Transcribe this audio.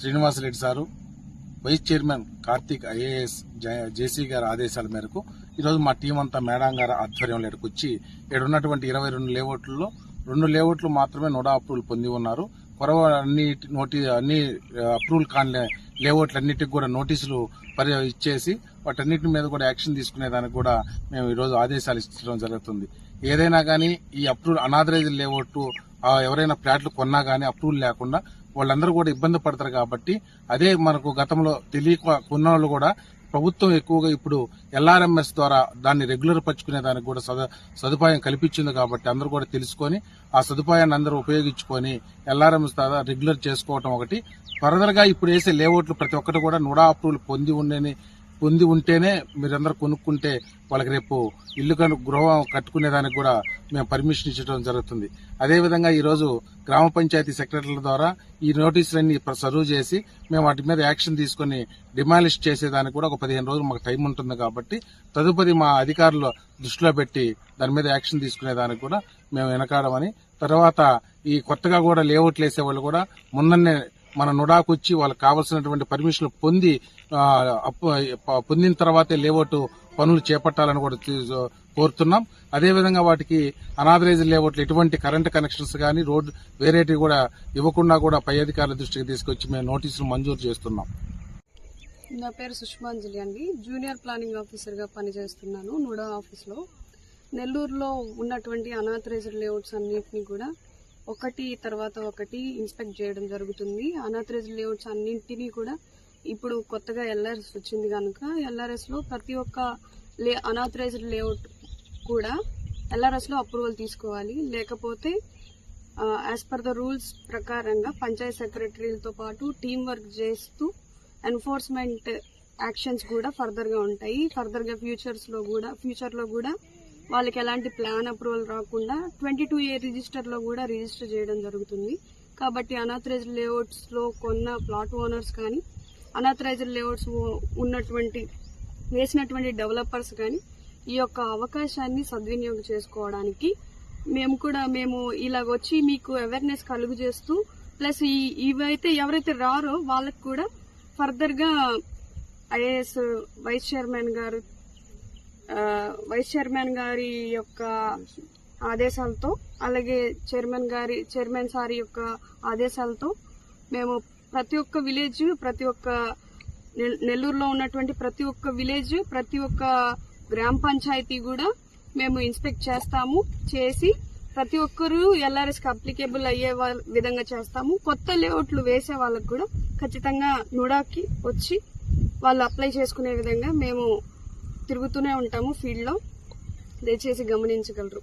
Srinivasa Reddy sir vice chairman Karthik IAS JC గారి ఆదేశాల మేరకు ఈరోజు మా టీం అంతా మేడం గారి ఆధ్వర్యంలో ఇక్కడికి వచ్చి ఉన్నటువంటి ఇరవై రెండు లేఅవుట్లలో రెండు లేఅవుట్లు మాత్రమే నోడా అప్రూవల్ పొంది ఉన్నారు. కొరవ అన్ని నోటీ అన్ని అప్రూవల్ కాని లేఅవుట్లు అన్నిటికి కూడా నోటీసులు పరి ఇచ్చేసి వాటన్నిటి మీద కూడా యాక్షన్ తీసుకునే దానికి కూడా మేము ఈరోజు ఆదేశాలు ఇచ్చడం జరుగుతుంది. ఏదైనా కానీ ఈ అప్రూవల్ అనాథరైజ్ లేఅవుట్ ఎవరైనా ఫ్లాట్లు కొన్నా కానీ అప్రూవల్ లేకుండా వాళ్ళందరూ కూడా ఇబ్బంది పడతారు కాబట్టి అదే మనకు గతంలో తెలియక కొన్న వాళ్ళు కూడా ప్రభుత్వం ఎక్కువగా ఇప్పుడు ఎల్ఆర్ఎంఎస్ ద్వారా దాన్ని రెగ్యులర్ పరుచుకునే దానికి కూడా సద- సదుపాయం కల్పించింది కాబట్టి అందరూ కూడా తెలుసుకొని ఆ సదుపాయాన్ని అందరూ ఉపయోగించుకొని ఎల్ఆర్ఎంఎస్ ద్వారా రెగ్యులర్ చేసుకోవటం ఒకటి. ఫర్దర్గా ఇప్పుడు వేసే లేఅవుట్లు ప్రతి ఒక్కటి కూడా నూడా అప్రూవల్ పొంది ఉండని పొంది ఉంటేనే మీరందరూ కొనుక్కుంటే వాళ్ళకి రేపు ఇల్లు కను గృహం కట్టుకునేదానికి కూడా మేము పర్మిషన్ ఇచ్చడం జరుగుతుంది. అదేవిధంగా ఈరోజు గ్రామ పంచాయతీ సెక్రటరీల ద్వారా ఈ నోటీసులన్నీ ప్ర- సర్వ్ చేసి మేము వాటి మీద యాక్షన్ తీసుకుని డిమాలిష్ చేసేదానికి కూడా ఒక పదిహేను రోజులు మాకు టైం ఉంటుంది కాబట్టి తదుపరి మా అధికారులు దృష్టిలో పెట్టి దాని మీద యాక్షన్ తీసుకునేదానికి కూడా మేము వెనకాడమని తర్వాత ఈ కొత్తగా కూడా లేఅవుట్లు వేసే వాళ్ళు కూడా ముందన్నే మన నుడాకు వచ్చి వాళ్ళకి కావాల్సినటువంటి పర్మిషన్లు పొంది పొందిన తర్వాతే లేఅవుట్ పనులు చేపట్టాలని కూడా కోరుతున్నాం. అదేవిధంగా వాటికి అనాథరైజ్ లేఅవుట్లు ఎటువంటి కరెంట్ కనెక్షన్స్ కానీ రోడ్ వేరేటివి కూడా ఇవ్వకుండా కూడా పై అధికారుల దృష్టికి తీసుకొచ్చి మేము నోటీసులు మంజూరు చేస్తున్నాం. నా పేరు సుష్మాంజలి అండి. జూనియర్ ప్లానింగ్ ఆఫీసర్గా పనిచేస్తున్నాను నుడా ఆఫీస్లో. నెల్లూరులో ఉన్నటువంటి అనాథరైజ్డ్ లేఅవుట్స్ అన్నింటినీ కూడా ఒకటి తర్వాత ఒకటి ఇన్స్పెక్ట్ చేయడం జరుగుతుంది. అనాథరైజ్డ్ లేఅవుట్స్ అన్నింటినీ కూడా ఇప్పుడు కొత్తగా ఎల్ఆర్ఎస్ వచ్చింది కనుక ఎల్ఆర్ఎస్లో ప్రతి ఒక్క లే అనాథరైజ్డ్ లేఅవుట్ కూడా ఎల్ఆర్ఎస్లో అప్రూవల్ తీసుకోవాలి. లేకపోతే యాజ్ పర్ ద రూల్స్ ప్రకారంగా పంచాయత్ సెక్రటరీలతో పాటు టీం వర్క్ చేస్తూ ఎన్ఫోర్స్మెంట్ యాక్షన్స్ కూడా ఫర్దర్గా ఉంటాయి. ఫర్దర్గా ఫ్యూచర్స్లో కూడా ఫ్యూచర్లో కూడా వాళ్ళకి ఎలాంటి ప్లాన్ అప్రూవల్ రాకుండా ట్వంటీ టూ ఏ రిజిస్టర్లో కూడా రిజిస్టర్ చేయడం జరుగుతుంది. కాబట్టి అనాథరైజ్ లేఅవుట్స్లో కొన్న ప్లాట్ ఓనర్స్ కానీ అనాథరైజ్ లేఅవుట్స్ ఉన్నటువంటి వేసినటువంటి డెవలపర్స్ కానీ ఈ యొక్క అవకాశాన్ని సద్వినియోగం చేసుకోవడానికి మేము కూడా మేము ఇలాగ వచ్చి మీకు అవేర్నెస్ కలుగు చేస్తూ ప్లస్ ఈ ఇవైతే ఎవరైతే రారో వాళ్ళకి కూడా ఫర్దర్గా ఐఏఎస్ వైస్ చైర్మన్ గారు వైస్ చైర్మన్ గారి యొక్క ఆదేశాలతో అలాగే చైర్మన్ గారి చైర్మన్ సార్ యొక్క ఆదేశాలతో మేము ప్రతి ఒక్క విలేజ్ ప్రతి ఒక్క నెల్- నెల్లూరులో ఉన్నటువంటి ప్రతి ఒక్క విలేజ్ ప్రతి ఒక్క గ్రామ పంచాయతీ కూడా మేము ఇన్స్పెక్ట్ చేస్తాము చేసి ప్రతి ఒక్కరూ ఎల్ఆర్ఎస్కి అప్లికేబుల్ అయ్యే విధంగా చేస్తాము. కొత్త లేఅవుట్లు వేసే వాళ్ళకు కూడా ఖచ్చితంగా నుడాకి వచ్చి వాళ్ళు అప్లై చేసుకునే విధంగా మేము తిరుగుతూనే ఉంటాము ఫీల్డ్లో. దయచేసి గమనించగలరు.